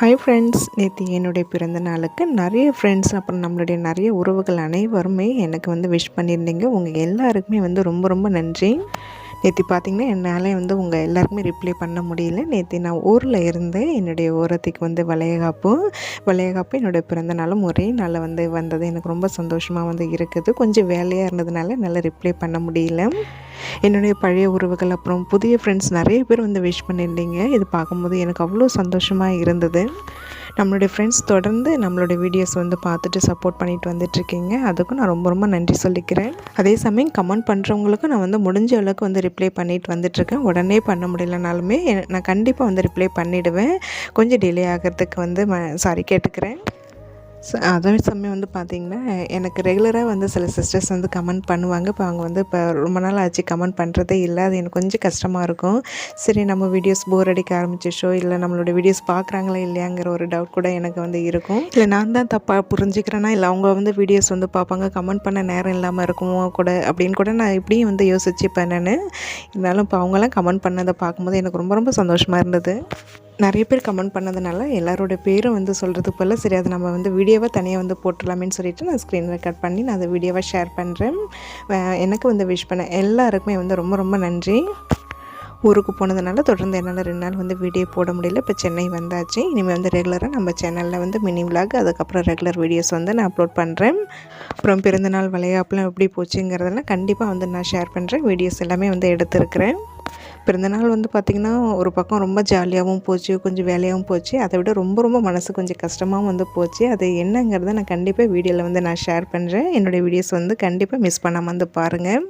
Hi friends நேற்று என்னுடைய பிறந்த நாளுக்கு நிறைய ஃப்ரெண்ட்ஸ் அப்புறம் நம்மளுடைய நிறைய உறவுகள் அனைவருமே எனக்கு வந்து விஷ் பண்ணியிருந்தீங்க. உங்கள் எல்லாருக்குமே வந்து ரொம்ப ரொம்ப நன்றி. நேற்று பார்த்திங்கன்னா என்னால் வந்து உங்கள் எல்லாருக்குமே ரிப்ளை பண்ண முடியல. நேற்று நான் ஊரில் இருந்து என்னுடைய ஓரத்துக்கு வந்து வளையகாப்பு வளையகாப்பு என்னுடைய பிறந்த நாளும் ஒரே நாளில் வந்து வந்தது. எனக்கு ரொம்ப சந்தோஷமாக வந்து இருக்குது. கொஞ்சம் வேலையாக இருந்ததுனால என்னால் ரிப்ளை பண்ண முடியல. என்னுடைய பழைய உறவுகள் அப்புறம் புதிய ஃப்ரெண்ட்ஸ் நிறைய பேர் வந்து விஷ் பண்ணியிருந்தீங்க. இது பார்க்கும்போது எனக்கு அவ்வளோ சந்தோஷமாக இருந்தது. நம்மளுடைய ஃப்ரெண்ட்ஸ் தொடர்ந்து நம்மளுடைய வீடியோஸ் வந்து பார்த்துட்டு சப்போர்ட் பண்ணிட்டு வந்துட்ருக்கீங்க அதுக்கும் நான் ரொம்ப ரொம்ப நன்றி சொல்லிக்கிறேன். அதே சமயம் கமெண்ட் பண்ணுறவங்களுக்கும் நான் வந்து முடிஞ்ச அளவுக்கு வந்து ரிப்ளை பண்ணிட்டு வந்துட்டுருக்கேன். உடனே பண்ண முடியலனாலுமே நான் கண்டிப்பாக வந்து ரிப்ளை பண்ணிவிடுவேன் கொஞ்சம் டிலே ஆகிறதுக்கு வந்து ம சாரி கேட்டுக்கிறேன். அதே சமயம் வந்து பார்த்திங்கன்னா எனக்கு ரெகுலராக வந்து சில சிஸ்டர்ஸ் வந்து கமெண்ட் பண்ணுவாங்க. இப்போ அவங்க வந்து இப்போ ரொம்ப நாள் ஆச்சு கமெண்ட் பண்ணுறதே இல்லை. அது எனக்கு கொஞ்சம் கஷ்டமாக இருக்கும். சரி நம்ம வீடியோஸ் போர் அடிக்க ஆரம்பிச்சிச்சோ இல்லை நம்மளோட வீடியோஸ் பார்க்குறாங்களா இல்லையாங்கிற ஒரு டவுட் கூட எனக்கு வந்து இருக்கும். இல்லை நான் தான் தப்பாக புரிஞ்சுக்கிறேன்னா இல்லை அவங்க வந்து வீடியோஸ் வந்து பார்ப்பாங்க கமெண்ட் பண்ண நேரம் இல்லாமல் இருக்குமோ கூட அப்படின்னு கூட நான் இப்படியும் வந்து யோசிச்சுப்பேன் நான். இருந்தாலும் இப்போ அவங்களாம் கமெண்ட் பண்ணதை பார்க்கும்போது எனக்கு ரொம்ப ரொம்ப சந்தோஷமாக இருந்தது. நிறைய பேர் கமெண்ட் பண்ணதுனால எல்லாரோட பேரும் வந்து சொல்கிறது போல் சரி அதை நம்ம வந்து வீடியோவாக தனியாக வந்து போட்டுடலாமேன்னு சொல்லிட்டு நான் ஸ்க்ரீன் ரெக்கார்ட் பண்ணி நான் அதை வீடியோவாக ஷேர் பண்ணுறேன் எனக்கு வந்து விஷ் பண்ண எல்லாருக்குமே வந்து ரொம்ப ரொம்ப நன்றி. ஊருக்கு போனதுனால தொடர்ந்து என்னால் ரெண்டு நாள் வந்து வீடியோ போட முடியல. இப்போ சென்னை வந்தாச்சு. இனிமேல் வந்து ரெகுலராக நம்ம சேனலில் வந்து மினி விலாக் அதுக்கப்புறம் ரெகுலர் வீடியோஸ் வந்து நான் அப்லோட் பண்ணுறேன் அப்புறம் பிறந்தநாள் விளையாப்புலாம் எப்படி போச்சுங்கிறதெல்லாம் கண்டிப்பாக வந்து நான் ஷேர் பண்ணுறேன் வீடியோஸ் எல்லாமே வந்து எடுத்துருக்கிறேன். பிறந்தநாள் வந்து பார்த்திங்கன்னா ஒரு பக்கம் ரொம்ப ஜாலியாகவும் போச்சு கொஞ்சம் வேலையாகவும் போச்சு. அதை விட ரொம்ப ரொம்ப மனசு கொஞ்சம் கஷ்டமாகவும் வந்து போச்சு. அது என்னங்கிறத நான் கண்டிப்பாக வீடியோவில் வந்து நான் ஷேர் பண்ணுறேன் என்னுடைய வீடியோஸ் வந்து கண்டிப்பாக மிஸ் பண்ணாமல் வந்து பாருங்கள்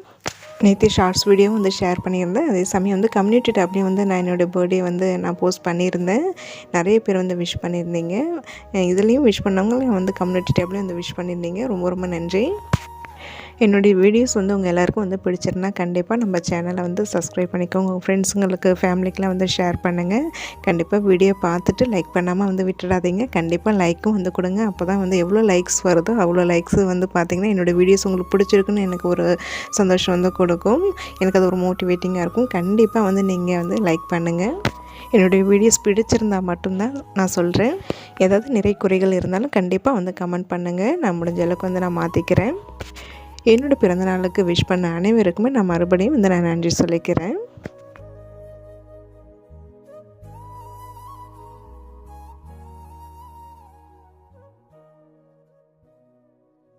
நேற்று ஷார்ட்ஸ் வீடியோவும் வந்து ஷேர் பண்ணியிருந்தேன். அதே சமயம் வந்து கம்யூனிட்டி டேப்லேயும் வந்து நான் என்னோடய பர்த்டே வந்து நான் போஸ்ட் பண்ணியிருந்தேன். நிறைய பேர் வந்து விஷ் பண்ணியிருந்தீங்க. இதுலேயும் விஷ் பண்ணவங்களும் வந்து கம்யூனிட்டி டேப்லேயும் வந்து விஷ் பண்ணியிருந்தீங்க. ரொம்ப ரொம்ப நன்றி. என்னுடைய வீடியோஸ் வந்து உங்கள் எல்லாேருக்கும் வந்து பிடிச்சிருந்தா கண்டிப்பாக நம்ம சேனலை வந்து சப்ஸ்கிரைப் பண்ணிக்கோங்க. உங்கள் ஃப்ரெண்ட்ஸுங்களுக்கு ஃபேமிலிக்கெலாம் வந்து ஷேர் பண்ணுங்கள் கண்டிப்பாக வீடியோ பார்த்துட்டு லைக் பண்ணாமல் வந்து விட்டுடாதீங்க கண்டிப்பாக லைக்கும் வந்து கொடுங்க. அப்போ தான் வந்து எவ்வளோ லைக்ஸ் வருதோ அவ்வளோ லைக்ஸ் வந்து பார்த்திங்கன்னா என்னோடய வீடியோஸ் உங்களுக்கு பிடிச்சிருக்குன்னு எனக்கு ஒரு சந்தோஷம் வந்து கொடுக்கும். எனக்கு அது ஒரு மோட்டிவேட்டிங்காக இருக்கும். கண்டிப்பாக வந்து நீங்கள் வந்து லைக் பண்ணுங்கள் என்னுடைய வீடியோஸ் பிடிச்சிருந்தால் மட்டும்தான் நான் சொல்கிறேன் ஏதாவது நிறைய குறைகள் இருந்தாலும் கண்டிப்பாக வந்து கமெண்ட் பண்ணுங்கள் நான் முடிஞ்ச அளவுக்கு வந்து நான் மாற்றிக்கிறேன் என்னோடய பிறந்தநாளுக்கு விஷ் பண்ண அனைவருக்குமே நான் மறுபடியும் வந்து நான் நன்றி சொல்லிக்கிறேன்.